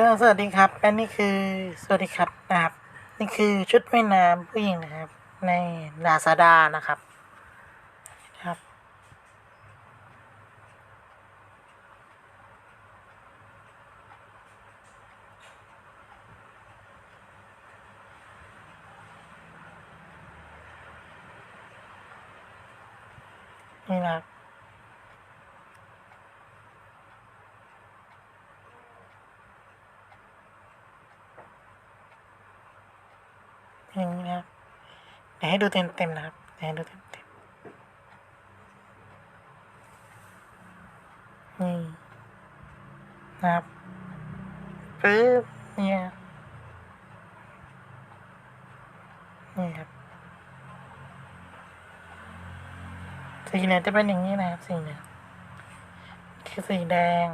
ก็สวัสดีครับอันนี้คือสวัสดีครับนะครับ นี่คือชุดว่ายน้ำผู้หญิงนะครับ ในลาซาด้านะครับครับนี่นะครับ อย่างนี้นะครับเดี๋ยวให้ดูเต็มเต็มๆนะครับเดี๋ยวให้ดูเต็มเต็มๆนี่นะครับปึ๊บเนี่ยนี่ครับสีเหลืองจะเป็นอย่างนี้นะครับสีเหลืองคือสีแดง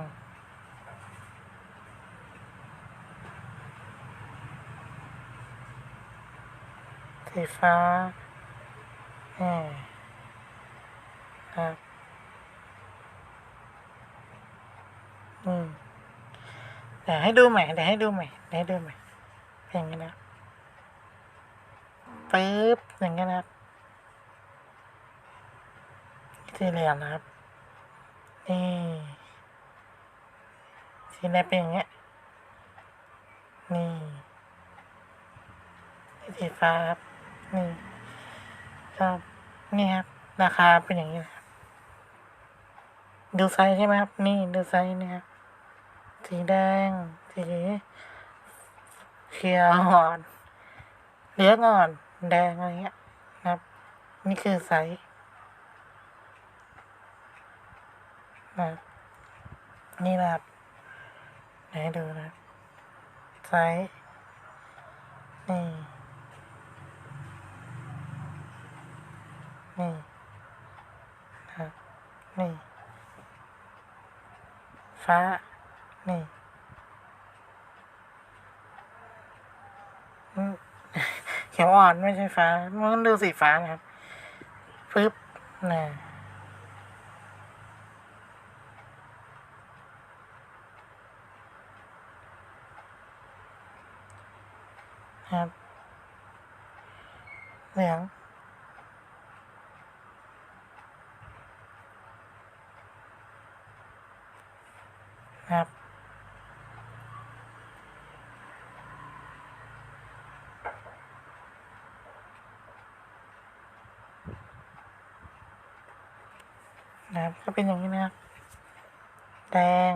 สีฟ้านี่ครับอืมเดี๋ยวให้ดูใหม่เดี๋ยวให้ดูใหม่เดี๋ยวให้ดูใหม่อย่างนี้นะปึ๊บอย่างนี้นะครับสีเหลืองนะครับนี่สีแดงเป็นอย่างเงี้ยนี่สีฟ้าครับ นี่ครับนี่ครับ ราคาเป็นอย่างนี้นะครับดูไซส์ใช่ไหมครับ นี่ดูไซส์นี่ครับสีแดง สีเขียวอ่อนเหลืองอ่อนแดงอะไรเงี้ยนะครับ นี่คือไซส์นะนี่นะครับไหนดูนะครับไซส์นี่ นี่นะครับนี่ ฟ้า นี่ เขียวอ่อนไม่ใช่ฟ้า มันดูสีฟ้านะครับปึ๊บน่ะครับเหลือง ครับ นะครับก็เป็นอย่างนี้นะครับ แดง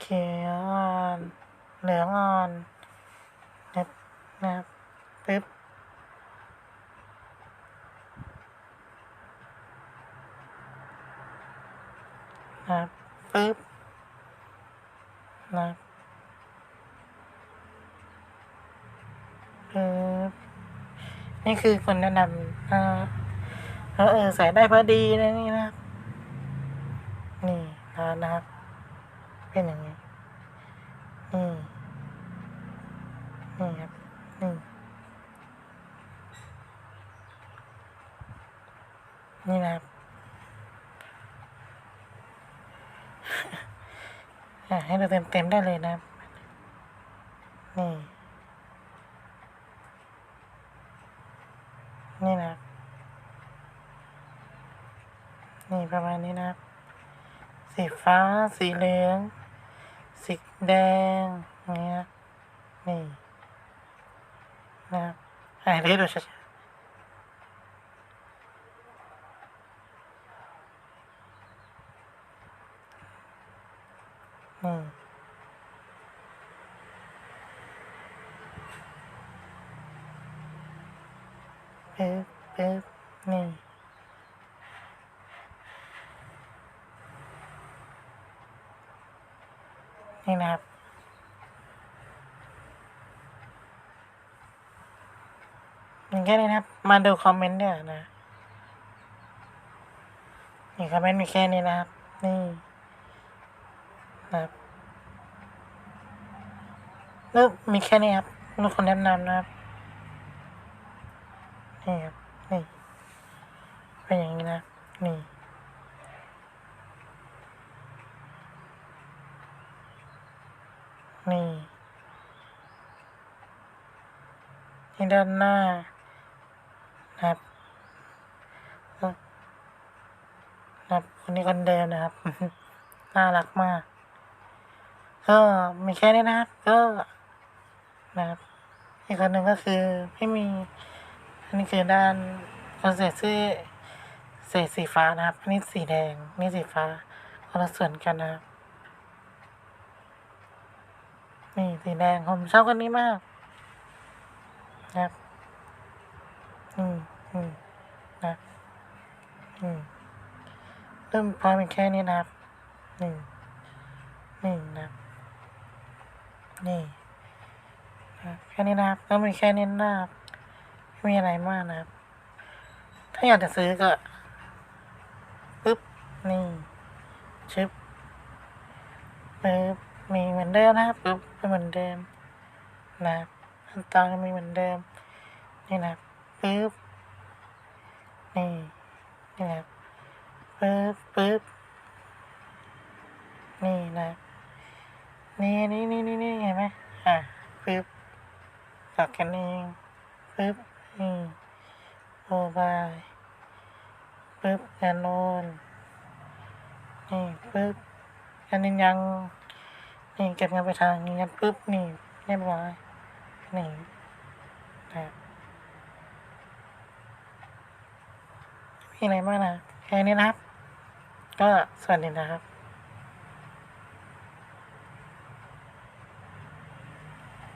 เขียวอ่อนเหลืองอ่อนนะครับนะครับปึ๊บนะครับปึ๊บ ครับปึ๊บนี่คือคนแนะนำอ่าเออเออใส่ได้พอดีนะนี่นะครับ นี่นะนะครับ เป็นอย่างนี้นี่นี่ครับนี่นี่นะครับ ให้ดูเต็มๆได้เลยนะ นี่ นี่นะ นี่ประมาณนี้นะ สีฟ้า สีเหลือง สีแดงเงี้ย นี่ นะอะเดี๋ยวให้ดูชัดๆนี่ ปึ๊บปึ๊บนี่นี่นะครับ อย่างแค่นี้นะครับ มาดูคอมเมนต์เนี่ยนะ นี่คอมเมนต์มีแค่นี้นะครับ นี่นะครับลูกมีแค่นี้ครับลูกคนแนะนำนะครับ นี่ครับ นี่ เป็นอย่างนี้นะ นี่ นี่ นี่ด้านหน้านะครับนะครับคนนี้คนเดิมนะครับ น่ารักมาก ก็มีแค่นี้นะครับ ก็นะครับ อีกคนหนึ่งก็คือไม่มี อันนี้คือด้านคนใส่เสื้อใส่สีฟ้านะครับอันนี้สีแดงนี่สีฟ้าคนละส่วนกันนะครับนี่สีแดงผมชอบคนนี้มากนะครับอืมอืมนะอืมเริ่มพอเป็นแค่นี้นะครับนี่นี่นะครับนี่แค่นี้นะครับก็มีแค่นี้นะครับ ม่มีอะไรมากนะครับ ถ้าอยากจะซื้อก็ปึ๊บ นี่ชึบปึ๊บมีเหมือนเดิมนะครับปึ๊บเป็นเหมือนเดิมนะครับขั้นตอนก็มีเหมือนเดิม นี่นะครับปึ๊บ นี่ นี่นะครับปึ๊บปึ๊บ นี่นะครับนี่นี่นี่นี่เห็นไหมอะปึ๊บตัดกันเองปึ๊บ นี่โอบายปึ๊บแอนโนนนี่ปึ๊บอันนี้ยังนี่เก็บเงินไปทางนี้นปึ๊บนี่เรียบร้อยนี่นะครับมีอะไรบ้างนะแค่นี้นะครับ ก็สวัสดีนะครับ